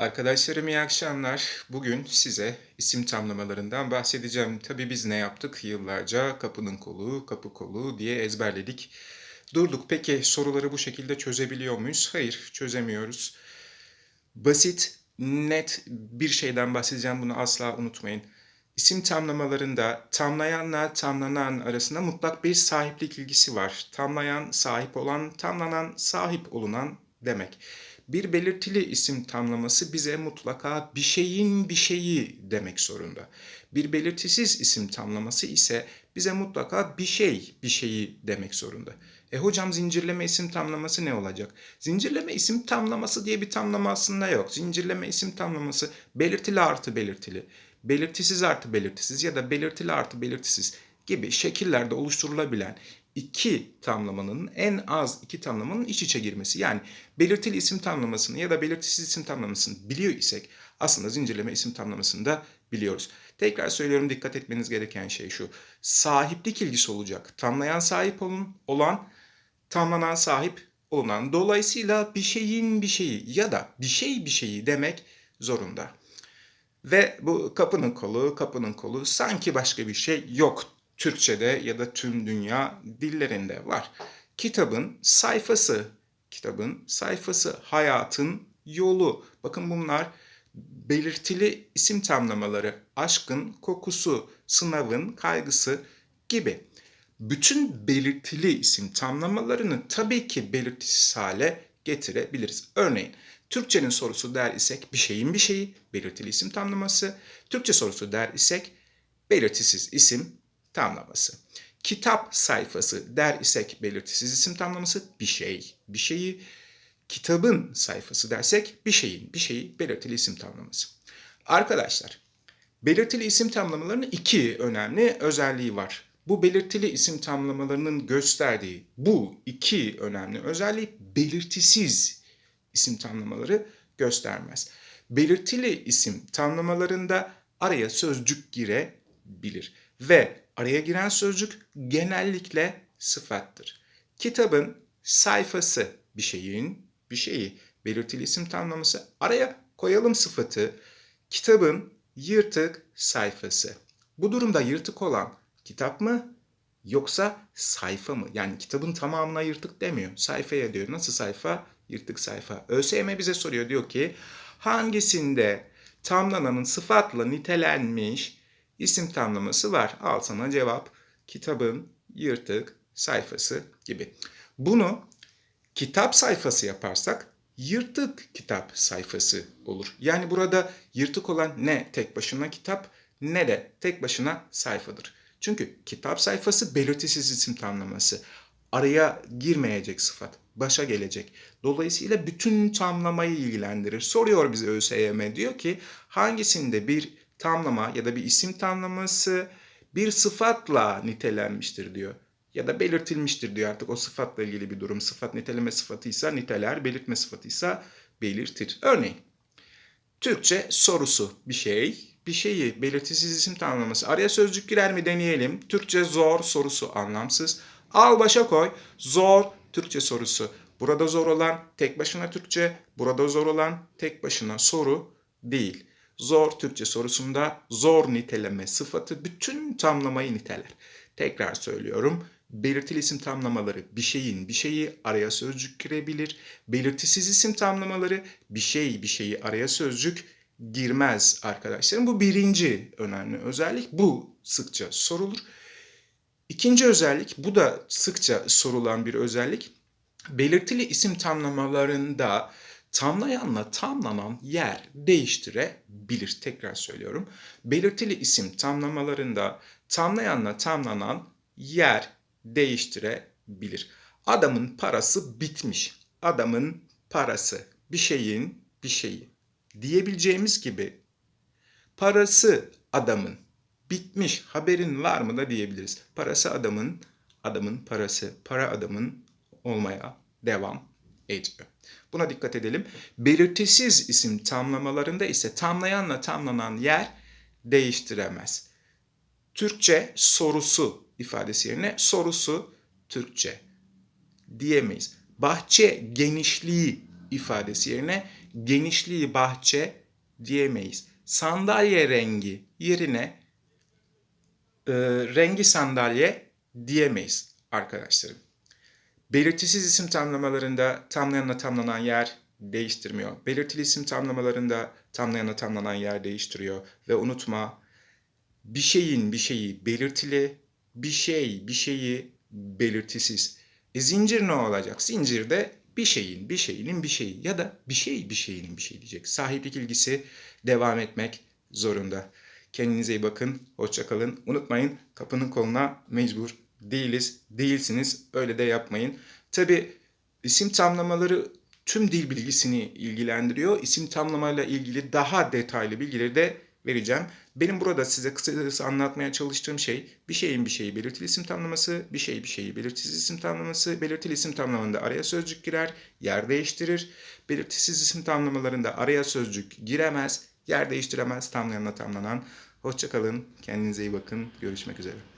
Arkadaşlarım iyi akşamlar. Bugün size isim tamlamalarından bahsedeceğim. Tabii biz ne yaptık? Yıllarca kapının kolu, kapı kolu diye ezberledik. Durduk. Peki soruları bu şekilde çözebiliyor muyuz? Hayır, çözemiyoruz. Basit, net bir şeyden bahsedeceğim. Bunu asla unutmayın. İsim tamlamalarında tamlayanla tamlanan arasında mutlak bir sahiplik ilgisi var. Tamlayan, sahip olan, tamlanan, sahip olunan demek. Bir belirtili isim tamlaması bize mutlaka bir şeyin bir şeyi demek zorunda. Bir belirtisiz isim tamlaması ise bize mutlaka bir şey bir şeyi demek zorunda. E hocam zincirleme isim tamlaması ne olacak? Zincirleme isim tamlaması diye bir tamlama aslında yok. Zincirleme isim tamlaması belirtili artı belirtili, belirtisiz artı belirtisiz ya da belirtili artı belirtisiz gibi şekillerde oluşturulabilen iki tamlamanın en az iki tamlamanın iç içe girmesi. Yani belirtili isim tamlamasını ya da belirtisiz isim tamlamasını biliyor isek aslında zincirleme isim tamlamasını da biliyoruz. Tekrar söylüyorum dikkat etmeniz gereken şey şu. Sahiplik ilgisi olacak. Tamlayan sahip olun, olan, tamlanan sahip olunan. Dolayısıyla bir şeyin bir şeyi ya da bir şey bir şeyi demek zorunda. Ve bu kapının kolu, kapının kolu sanki başka bir şey yok Türkçe'de ya da tüm dünya dillerinde var. Kitabın sayfası, kitabın sayfası, hayatın yolu. Bakın bunlar belirtili isim tamlamaları. Aşkın kokusu, sınavın kaygısı gibi. Bütün belirtili isim tamlamalarını tabii ki belirtisiz hale getirebiliriz. Örneğin Türkçenin sorusu der isek bir şeyin bir şeyi, belirtili isim tamlaması. Türkçe sorusu der isek belirtisiz isim tamlaması. Kitap sayfası der isek belirtisiz isim tamlaması bir şey, bir şeyi. Kitabın sayfası dersek bir şeyin, bir şeyi belirtili isim tamlaması. Arkadaşlar, belirtili isim tamlamalarının iki önemli özelliği var. Bu belirtili isim tamlamalarının gösterdiği bu iki önemli özelliği belirtisiz isim tamlamaları göstermez. Belirtili isim tamlamalarında araya sözcük girebilir ve araya giren sözcük genellikle sıfattır. Kitabın sayfası bir şeyin bir şeyi belirtili isim tamlaması araya koyalım sıfatı kitabın yırtık sayfası. Bu durumda yırtık olan kitap mı yoksa sayfa mı? Yani kitabın tamamına yırtık demiyor. Sayfaya diyor. Nasıl sayfa? Yırtık sayfa. ÖSYM bize soruyor diyor ki hangisinde tamlananın sıfatla nitelenmiş isim tamlaması var. Al sana cevap. Kitabın yırtık sayfası gibi. Bunu kitap sayfası yaparsak yırtık kitap sayfası olur. Yani burada yırtık olan ne tek başına kitap ne de tek başına sayfadır. Çünkü kitap sayfası belirtisiz isim tamlaması. Araya girmeyecek sıfat, başa gelecek. Dolayısıyla bütün tamlamayı ilgilendirir. Soruyor bize ÖSYM diyor ki hangisinde bir tamlama ya da bir isim tamlaması bir sıfatla nitelenmiştir diyor. Ya da belirtilmiştir diyor artık o sıfatla ilgili bir durum. Sıfat niteleme sıfatıysa niteler, belirtme sıfatıysa belirtir. Örneğin Türkçe sorusu bir şey, bir şeyi belirtisiz isim tamlaması. Araya sözcük girer mi deneyelim. Türkçe zor sorusu anlamsız. Al başa koy. Zor Türkçe sorusu. Burada zor olan tek başına Türkçe, burada zor olan tek başına soru değil. Zor Türkçe sorusunda zor niteleme sıfatı bütün tamlamayı niteler. Tekrar söylüyorum. Belirtili isim tamlamaları bir şeyin bir şeyi araya sözcük girebilir. Belirtisiz isim tamlamaları bir şey bir şeyi araya sözcük girmez arkadaşlarım. Bu birinci önemli özellik. Bu sıkça sorulur. İkinci özellik, bu da sıkça sorulan bir özellik. Belirtili isim tamlamalarında tamlayanla tamlanan yer değiştirebilir. Tekrar söylüyorum. Belirtili isim tamlamalarında tamlayanla tamlanan yer değiştirebilir. Adamın parası bitmiş. Adamın parası bir şeyin bir şeyi diyebileceğimiz gibi parası adamın bitmiş haberin var mı da diyebiliriz. Parası adamın adamın parası para adamın olmaya devam ediyor. Buna dikkat edelim. Belirtisiz isim tamlamalarında ise tamlayanla tamlanan yer değiştiremez. Türkçe sorusu ifadesi yerine sorusu Türkçe diyemeyiz. Bahçe genişliği ifadesi yerine genişliği bahçe diyemeyiz. Sandalye rengi yerine e, rengi sandalye diyemeyiz arkadaşlarım. Belirtisiz isim tamlamalarında tamlayanla tamlanan yer değiştirmiyor. Belirtili isim tamlamalarında tamlayanla tamlanan yer değiştiriyor. Ve unutma bir şeyin bir şeyi belirtili, bir şey bir şeyi belirtisiz. E zincir ne olacak? Zincirde bir şeyin bir şeyinin bir şeyi ya da bir şey bir şeyinin bir şey diyecek. Sahiplik ilgisi devam etmek zorunda. Kendinize iyi bakın. Hoşça kalın. Unutmayın kapının koluna mecbur değiliz. Değilsiniz. Öyle de yapmayın. Tabi isim tamlamaları tüm dil bilgisini ilgilendiriyor. İsim tamlamayla ilgili daha detaylı bilgileri de vereceğim. Benim burada size kısacası anlatmaya çalıştığım şey bir şeyin bir şeyi belirtili isim tamlaması, bir şey bir şeyi belirtisiz isim tamlaması. Belirtili isim tamlamanında araya sözcük girer, yer değiştirir. Belirtisiz isim tamlamalarında araya sözcük giremez, yer değiştiremez tamlayanla tamlanan. Hoşçakalın, kendinize iyi bakın, görüşmek üzere.